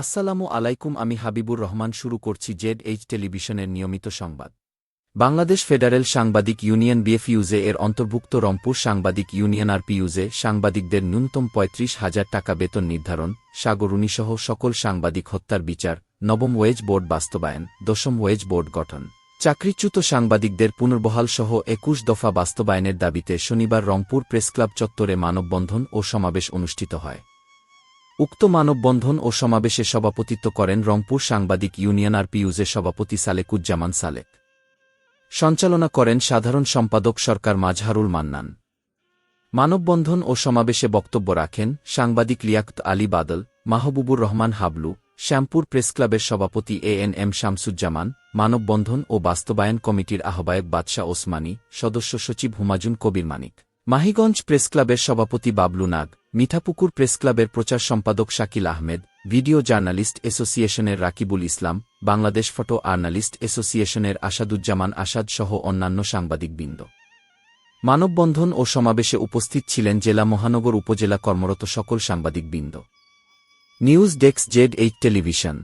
আসসালামু আলাইকুম, আমি হাবিবুর রহমান শুরু করছি জেড এইচ টেলিভিশনের নিয়মিত সংবাদ। বাংলাদেশ ফেডারেল সাংবাদিক ইউনিয়ন বিএফইউজে এর অন্তর্ভুক্ত রংপুর সাংবাদিক ইউনিয়ন আরপিইউজে সাংবাদিকদের ন্যূনতম পঁয়ত্রিশ হাজার টাকা বেতন নির্ধারণ সাগরুনিসহ সকল সাংবাদিক হত্যার বিচার, নবম ওয়েজ বোর্ড বাস্তবায়ন, দশম ওয়েজ বোর্ড গঠন। চাকরিচ্যুত সাংবাদিকদের পুনর্বহাল সহ একুশ দফা বাস্তবায়নের দাবিতে শনিবার রংপুর প্রেসক্লাব চত্বরে মানববন্ধন ও সমাবেশ অনুষ্ঠিত হয়। উক্ত মানববন্ধন ও সমাবেশে সভাপতিত্ব করেন রংপুর সাংবাদিক ইউনিয়ন আর পিউজের সভাপতি সালেকুজ্জামান সালেক। সঞ্চালনা করেন সাধারণ সম্পাদক সরকার মাজহারুল মান্নান। মানববন্ধন ও সমাবেশে বক্তব্য রাখেন সাংবাদিক লিয়াকত আলী বাদল, মাহবুবুর রহমান হাবলু, শ্যামপুর প্রেসক্লাবের সভাপতি এ এন এম শামসুজ্জামান, মানববন্ধন ও বাস্তবায়ন কমিটির আহ্বায়ক বাদশাহ ওসমানী, সদস্য সচিব হুমাজুন কবির মানিক। মাহিগঞ্জ প্রেসক্লাবের সভাপতি বাবলু নাগ মিঠাপুকুর প্রেসক্লাবের প্রচার সম্পাদক শাকিল আহমেদ, ভিডিও জার্নালিস্ট এসোসিয়েশনের রাকিবুল ইসলাম, বাংলাদেশ ফটো আর্নালিস্ট অ্যাসোসিয়েশনের আসাদুজ্জামান আসাদ সহ অন্যান্য সাংবাদিকবৃন্দ। মানববন্ধন ও সমাবেশে উপস্থিত ছিলেন জেলা মহানগর উপজেলা কর্মরত সকল সাংবাদিকবৃন্দ। News desk Z eight television.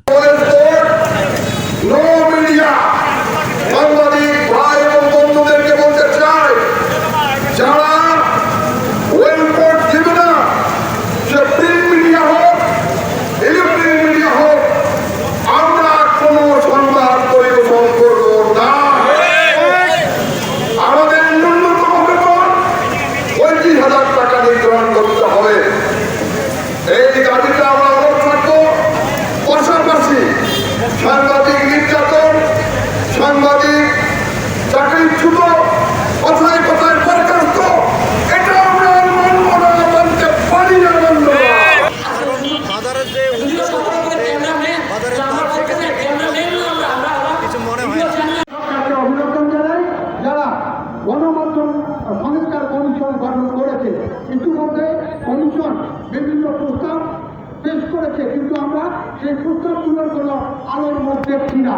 সাংবাদিক চাকরিচ্যুত কথায় কথায় বরখাস্ত এটা আমরা আর মানব না মানতে পারি না মানব না বাজারের যে বাজারের দাম সেক্ষেত্রে কিছু না সরকারকে অভিনন্দন জানাই যারা গণমাধ্যম সংস্কার কমিশন গঠন করেছে। ইতিমধ্যে কমিশন বিভিন্ন প্রস্তাব পেশ করেছে কিন্তু আমরা সেই প্রস্তাবগুলোর কোনো আলোর মধ্যে দেখছি না